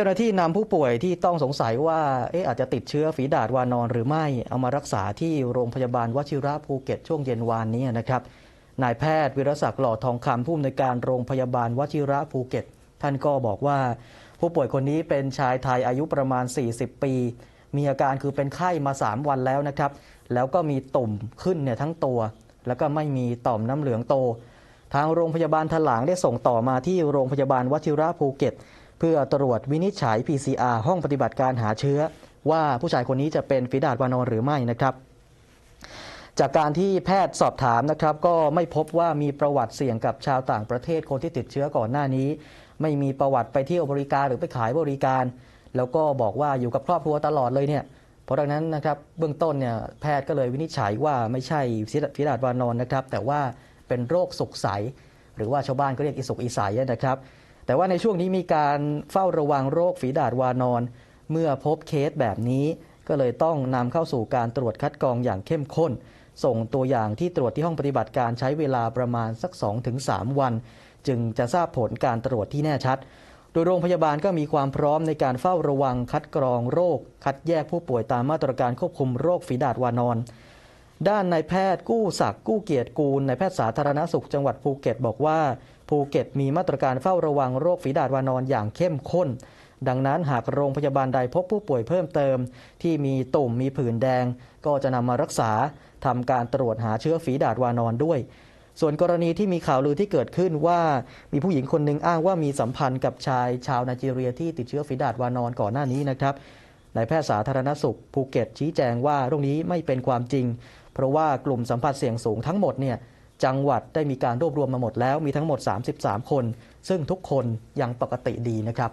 จ้าหน้าที่นำผู้ป่วยที่ต้องสงสัยว่าเอ๊ะอาจจะติดเชื้อฝีดาดวานอนหรือไม่ เอามารักษาที่โรงพยาบาลวชิระภูเก็ตช่วงเย็นวานนี้นะครับนายแพทย์วิรศักดิ์หล่อทองคำผู้อำนวยการโรงพยาบาลวชิระภูเก็ต ท่านก็บอกว่า ผู้ป่วยคนนี้เป็นชายไทยอายุประมาณ 40 ปี มีอาการคือเป็นไข้มา 3 วันแล้วนะครับ แล้วก็มีตุ่มขึ้นเนี่ยทั้งตัว แล้วก็ไม่มีต่อมน้ำเหลืองโต ทางโรงพยาบาลถลางได้ส่งต่อมาที่โรงพยาบาลวชิระภูเก็ต เพื่อตรวจวินิจฉัย PCR ห้องปฏิบัติการหาเชื้อ ว่าผู้ชายคนนี้จะเป็นฝีดาดวานอนหรือไม่นะครับ จากการที่แพทย์สอบถามนะครับ ก็ไม่พบว่ามีประวัติเสี่ยงกับชาวต่างประเทศคนที่ติดเชื้อก่อนหน้านี้ ไม่มีประวัติไปเที่ยวบริการหรือไปขายบริการ แล้วก็บอกว่าอยู่กับครอบครัวตลอดเลยเนี่ยเพราะดังนั้นนะครับเบื้องต้นเนี่ยแพทย์ก็เลยวินิจฉัยว่าไม่ใช่ฝีดาดวานอนนะครับ แต่ว่าเป็นโรคสุกใส หรือว่าชาวบ้านก็เรียกอิสุกอิสัยนะครับ แต่ว่าในช่วงนี้มีการเฝ้าระวังโรคฝีดาดวานอน เมื่อพบเคสแบบนี้ ก็เลยต้องนำเข้าสู่การตรวจคัดกรองอย่างเข้มข้น ส่งตัวอย่างที่ตรวจที่ห้องปฏิบัติการใช้เวลาประมาณสัก 2-3 วัน จึงจะทราบผลการตรวจที่แน่ชัด โดยโรงพยาบาลก็มีความพร้อมในการเฝ้าระวังคัดกรองโรค คัดแยกผู้ป่วยตามมาตรการควบคุมโรคฝีดาดวานอน ด้านนายแพทย์กู้ศักดิ์กู้เกียรติกูลนายแพทย์สาธารณสุขจังหวัดภูเก็ตบอกว่าภูเก็ตมีมาตรการเฝ้าระวังโรคฝีดาดวานอนอย่างเข้มข้น ดังนั้นหากโรงพยาบาลใดพบผู้ป่วยเพิ่มเติม ที่มีตุ่มมีผื่นแดง ก็จะนำมารักษาทำการตรวจหาเชื้อฝีดาดวานอนด้วย ส่วนกรณีที่มีข่าวลือที่เกิดขึ้นว่า มีผู้หญิงคนหนึ่งอ้างว่ามีสัมพันธ์กับชายชาวไนจีเรียที่ติดเชื้อฝีดาดวานอนก่อนหน้านี้นะครับนายแพทย์สาธารณสุขภูเก็ตชี้แจงว่าเรื่องนี้ไม่เป็นความจริง เพราะว่ากลุ่มสัมผัสเสี่ยงสูงทั้งหมดเนี่ยจังหวัดได้มีการรวบรวมมาหมดแล้วมีทั้งหมด 33 คน ซึ่งทุกคนยังปกติดีนะครับ